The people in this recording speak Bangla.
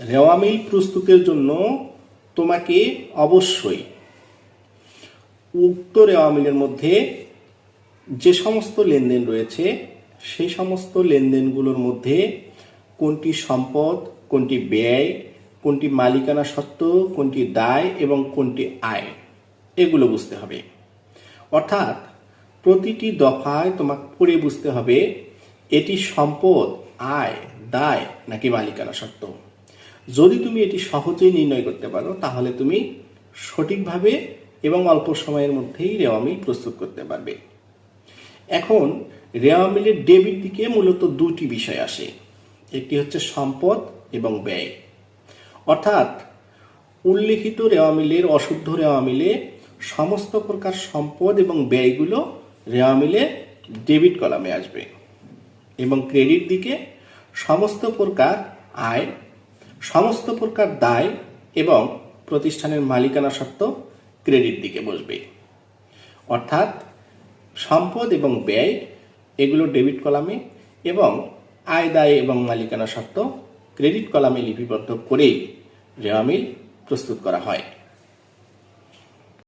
রেওয়া মিল প্রস্তুতের জন্য তোমাকে অবশ্যই উক্ত রেওয়া মিলের মধ্যে যে সমস্ত লেনদেন রয়েছে, সেই সমস্ত লেনদেনগুলোর মধ্যে কোনটি সম্পদ, কোনটি ব্যয়, কোনটি মালিকানা সত্ত্ব, কোনটি দায় এবং কোনটি আয়, এগুলো বুঝতে হবে। অর্থাৎ প্রতিটি দফায় তোমাকে পড়ে বুঝতে হবে, এটি সম্পদ, আয়, দায় নাকি মালিকানা সত্ত্ব। যদি তুমি এটি সহজেই নির্ণয় করতে পারো, তাহলে তুমি সঠিকভাবে এবং অল্প সময়ের মধ্যেই রেওয়া মিল প্রস্তুত করতে পারবে। এখন রেওয়া মিলের ডেবিট দিকে মূলত দুটি বিষয় আসে। একটি হচ্ছে সম্পদ এবং ব্যয়। অর্থাৎ, উল্লেখিত রেওয়া মিলের অশুদ্ধ রেওয়া মিলে সমস্ত প্রকার সম্পদ এবং ব্যয়গুলো রেওয়া মিলে ডেবিট কলামে আসবে এবং ক্রেডিট দিকে সমস্ত প্রকার আয় সমস্ত প্রকার দায় এবং প্রতিষ্ঠানের মালিকানা সত্ত্ব ক্রেডিট দিকে বসবে। অর্থাৎ সম্পদ এবং ব্যয় এগুলো ডেবিট কলামে এবং আয়, দায় এবং মালিকানা সত্ত্ব ক্রেডিট কলামে লিপিবদ্ধ করেই রেওয়ামিল প্রস্তুত করা হয়।